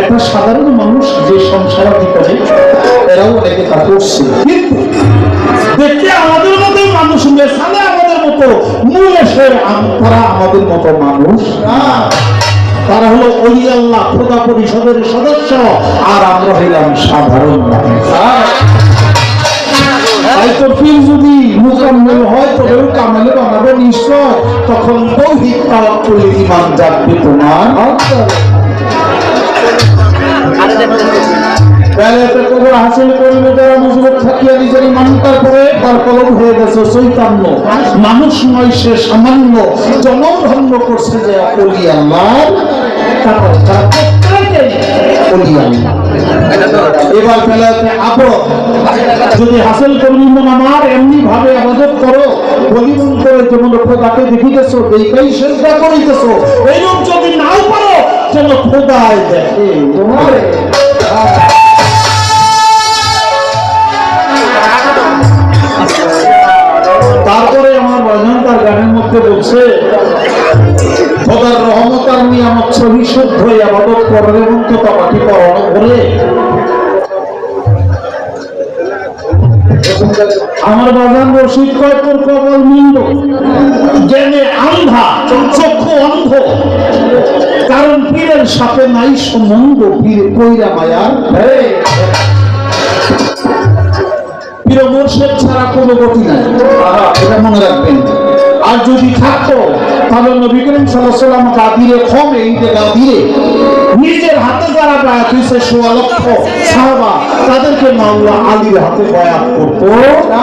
একটা সাধারণ মানুষ যে সংসারাদি করে, এরাও অনেকে তা করছে কিন্তু দেখতে আমাদের মতো মানুষ মেশালে আমাদের মতো মূল তারা আমাদের মতো মানুষ তারা হলো আল্লাহ খোদা পরিষদের সদস্য, আর আমরা হইলাম সাধারণ মানুষ। যদি হয় তখন দৈহিক তাওয়াক্কুলে ইমান জাগবে তোমার। এবার যদি হাসিল করবি আমার এমনি ভাবে আবাদত করো বলিমন করে যেমন খোদাকে দেখিতেছো এইটাই চেষ্টা করিতেছো এইরূপ যদি নাও পারো যেন খোদায় দেখে তারপরে আমার বাজান তার গানের মধ্যে বলছে, খোদার রহমত আর নিয়ামত সহি শুদ্ধ আবাদত করার এবং তো তাপাটি পড়ানো করে আমার বাগান রশিদ কয় তোর কবল মিলল জ্ঞানে আন্ধা, চক্ষু অন্ধ। কারণ পীরের সাথে নাই সম্বন্ধ পীরে কইরা মায়া পীর মোর্শেদ ছাড়া কোনো গতি নাই। এটা মনে রাখবেন। আর যদি থাকতো, তাহলে নবী করিম সাল্লাহ সাল্লাম গাদিরে ক্ষমে এই যে গাদিরে নিজের হাতে যারা বায়াত হয়েছে সোয়া লক্ষ সাহাবা, তাদেরকে মাওলা আলীর হাতে বয়াত করতো না।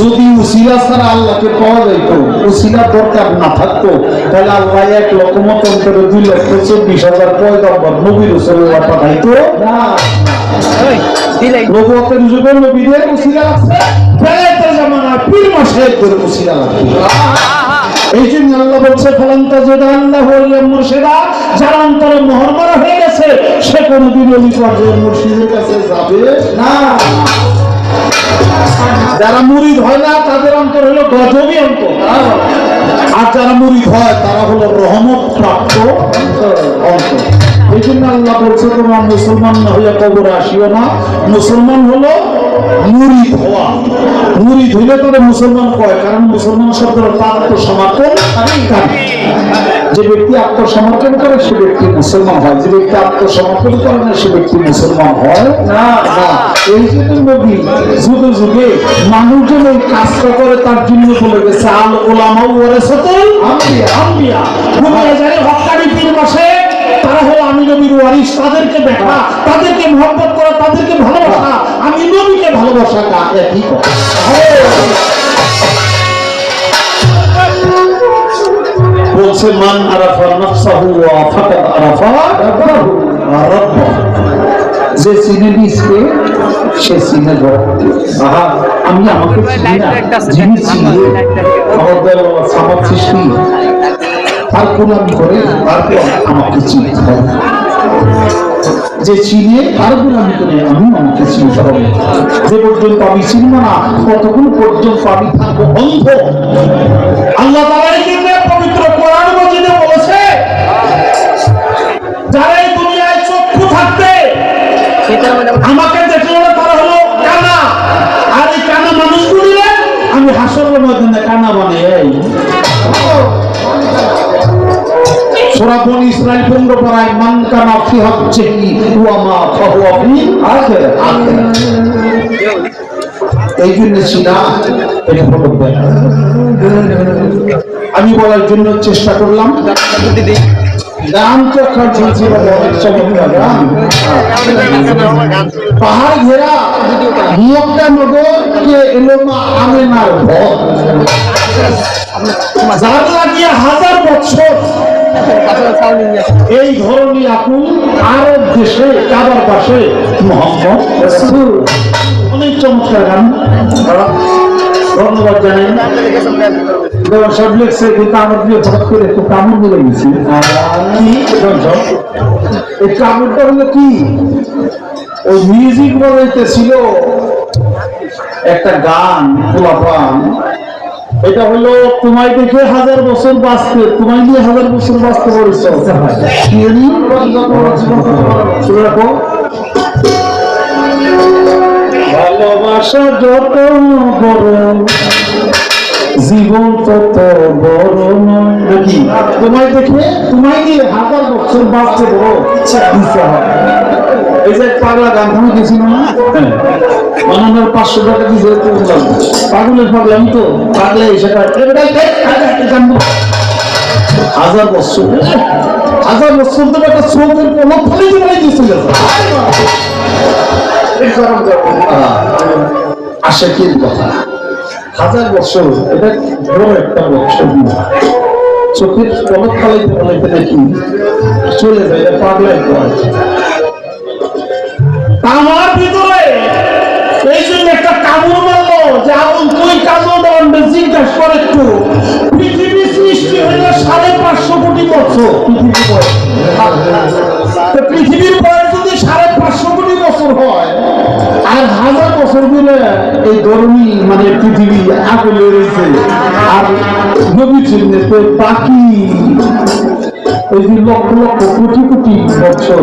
যদি উসিলা ছাড়া আল্লাহকে পাওয়া যাইত উসিলা দরকার না থাকতো তাহলে আল্লাহ এক লক্ষ মতন্তরে দুই লক্ষ চব্বিশ হাজার পয়গম্বর নবীর উসিলা পাঠাইতো? না নবুয়তের যুগের নবীদের উসিলা আছে? বেলায়েতের জামানায় পীর মাসায়েকদের উসিলা লাগবে এই জন্য আল্লাহ বলছে ফলান্তা যেটা আল্লাহ হইলেন মুর্শিদা। যার অন্তরে হয়ে গেছে সে কোনোদিন অলি পর্যায়ে মুর্শিদের কাছে যাবে না। যারা মুরিদ হয় না, তাদের অন্তর হলো গজবী অন্তর। আর যারা মুরিদ হয়, তারা হলো রহমত প্রাপ্ত অন্তর। এই জন্য আল্লাহ বলছে, তোমার মুসলমান না হইয়া কবরে আসিও না। মুসলমান হলো মুরিদ হওয়া মুরিদ হইলে তাদের মুসলমান কয় কারণ মুসলমান শব্দের অর্থ আত্মসমর্পণ যে ব্যক্তি আত্মসমর্পণ করে সে ব্যক্তি মুসলমান হয়। যে ব্যক্তি আত্মসমর্পণ করে না সে ব্যক্তি মুসলমান হয় না। না এই জন্য নবী যুগে যুগে মানুষজন এই কাজটা করে তার জন্য বলে গেছে আল ওলামা ওয়ারাসাতুল আম্বিয়া। আম্বিয়া। দুনিয়া যায় হক্কানি পীর মাসে তারা হলো আমি নবীর ওয়ারিস। তাদেরকে দেখা তাদেরকে মহব্বত করা তাদেরকে ভালোবাসা। আমি নবীকে ভালোবাসা কা একই কথা বলছে মান আরাফা নাফসাহু ওয়া ফাকাদ আরাফা রাব্বাহু। যে চিনে নিজকে সে চিনে আহা আমি আমাকে চিনি না। যিনি চিনি আমাদের সামাদ সৃষ্টি। তার গুণামি করে তারপর আমাকে চিনতে হবে যে চিনে গুণামি করে আমি আমাকে চিনতে হবে যে পর্যন্ত আমি চিনব না, ততক্ষণ পর্যন্ত আমি থাকব অন্ধ। আল্লাহ পবিত্র কোরআন মজিদে বলেছে, যারা এই দুনিয়ায় চক্ষু থাকবে, আমাকে দেখলে না তারা হলো কানা। আর এই কানা আমি ময়দানে কানা বানাই সূরা বনি ইসরাইল 15 পারায় মান কানা ফি হাজ্জিহি ওয়া মা ফাহুয়া ফি এই জন্য সিনা আমি বলার জন্য চেষ্টা করলাম। হাজার বছর এই ধরনের আকুল আরব দেশে, কাবার পাশে। মোহাম্মদ অনেক চমৎকার গান। ধন্যবাদ জানাই। ওই মিউজিক বাজাইতেছিল একটা গান, পোলাপান। এটা হলো তোমায় দেখে হাজার বছর বাঁচতে, তোমায় নিয়ে হাজার বছর বাঁচতে ভালোবাসা যত বড়, জীবন তত বড় তোমায় দেখে, তোমায় নিয়ে হাজার বছর বাঁচতে বড় ইচ্ছা হয়। এই যে পাগলা গান তুমি গেছিল না বানানোর পাঁচশো টাকা দিয়ে যেতে বললাম পাগলের পাগলাম তো পাগলে। হাজার বছর হাজার বছর তো একটা শ্রমের কোনো ফলে জমাই দিয়েছিল আসে কি কথা। হাজার বছর এটা বড় একটা বছর না। চোখের পলক ফলাইতে ফলাইতে নাকি চলে যায় এটা আমার ভিতরে এই জন্য একটা কামড় মারলো যে আগুন, তুই কামড় মারবে জিজ্ঞাসা করে একটু। পৃথিবী সৃষ্টি হইল সাড়ে পাঁচশো কোটি বছর পৃথিবীর বয়স যদি সাড়ে পাঁচশো কোটি বছর হয়, আর হাজার বছর দিলে এই ধর্মী মানে পৃথিবী আগলে রয়েছে আর নবী চিহ্নে তো বাকি। এই যে লক্ষ লক্ষ কোটি কোটি বছর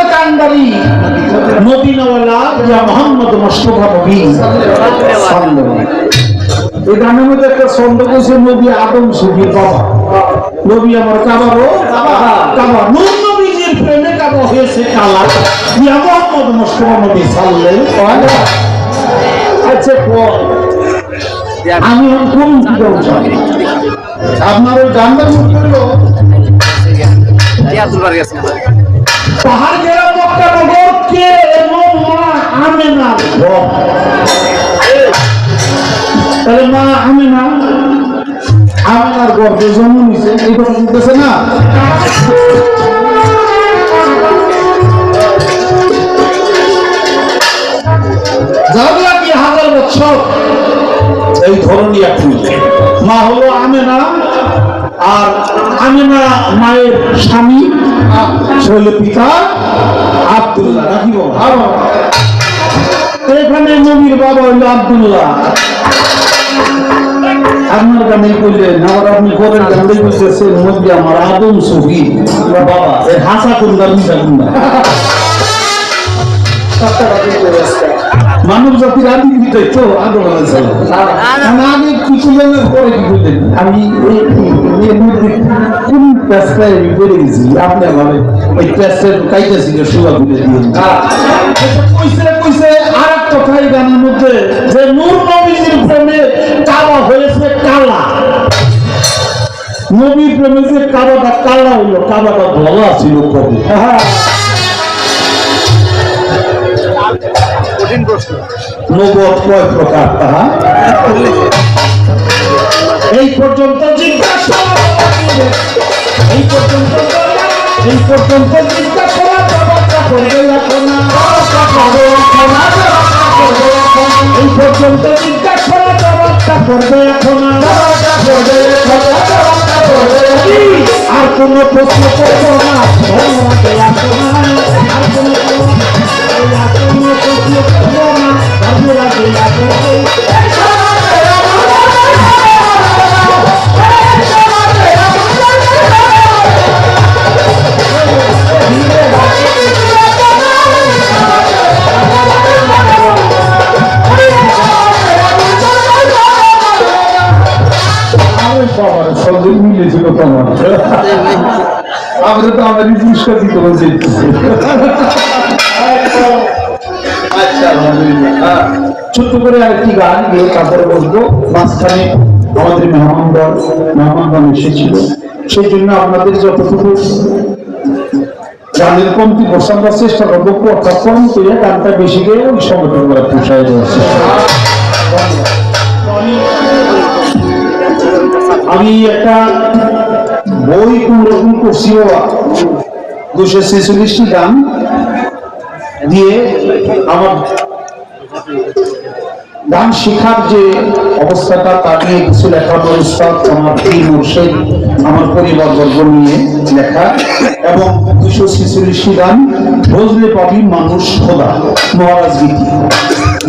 কান্ডারি মদিনাওয়ালা ইয়া মোহাম্মদ মুস্তাফা নবী। সাল্লাল্লাহু এই গানের মধ্যে একটা ছন্দ কইছে নবী আদম সুফি বাবা। নবী আমার কাবারও কাবা। নূর নবীজির প্রেমে কাবা হয়েছে কালা। ইয়া মোহাম্মদ মুস্তাফা নবী সাল্লাল্লাহু আলাইহি আচ্ছা আমি কোন দিকে আপনার ওই পাহাড় গেরা মক্কা নগর কে এবং মা আমেনা ঘর। তাহলে মা আমেনা আমেনার গর্ভে জন্ম নিছে এই কথা বলতেছে না? যাও কি হাজার বছর এই ধরনের এক মা হলো আমেনা আর আমেনা মায়ের স্বামী শৈল পিতা আব্দুল্লাহ রাখিব এখানে নবীর বাবা হইল আব্দুল্লাহ। আপনার আবার আপনি করেন নবী আমার আদম সফি। বাবা এর হাসা কুন্দা মিশা কুন্দা মানব জাতির আদি বিটাই তো আদম আমি আগে কিছু জনের পরে কি করলেন? আমি কোন পেস্টায় আমি বেড়ে গেছি? আপনি আমার ওই পেস্টের কাইতেছি বুঝে দিয়ে কইছে কইছে আর এক কথা এই গানের মধ্যে যে নূর নবীজির প্রেমে কালা হয়েছে কালা। নবীর প্রেমে যে কাবাটা কালা হইল কাবাটা ধলা ছিল কবি? হ্যাঁ। নবদ কয় প্রকার তাহা এই পর্যন্ত জিজ্ঞাসা। এই পর্যন্ত এই পর্যন্ত জিজ্ঞাসা। জবাবটা করবে এখন এই পর্যন্ত জিজ্ঞাসা করবে এখন? আর। কোনো প্রশ্ন করব না। আর কোন বলছি আচ্ছা ছোট্ট করে আরেকটি গান গিয়ে তারপরে বলব, মাঝখানে আমাদের মেহমানগণ মেহমানগণ এসেছিল। সেই জন্য আপনাদের যতটুকু গানের কমতি আমরা চেষ্টা করব কথা কম করে গানটা বেশি গিয়ে ওই সংগঠন করা পোষায় রয়েছে। আমি একটা বই কোন রকম করছি বাবা। দুশো ছেচল্লিশটি গান দিয়ে আমার গান শেখার যে অবস্থাটা, তা নিয়ে কিছু লেখার উস্তাদ আমার এই মুর্শেদ আমার পরিবার বর্গ নিয়ে লেখা এবং দুশো ছেচল্লিশটি গান বজলে পাবি মানুষ খোদা, মহারাজ গীতি।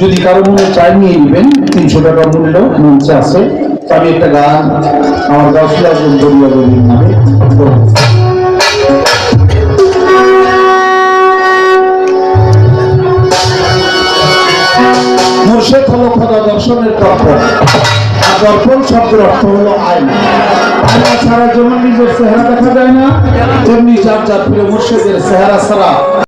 যদি কারও মনে চাই নিয়ে নেবেন, তিনশো টাকা মূল্য মঞ্চে আছে। আমি একটা গান আমার গাছলা দরিয়া বলির নামে মুর্শেদ হলো খোদা দর্শনের দর্পণ আর দর্পণ শব্দের অর্থ হলো আয়না আয়না ছাড়ার জন্য নিজের চেহারা দেখা যায় না, তেমনি যার যার প্রিয় মুর্শেদের চেহারা ছাড়া।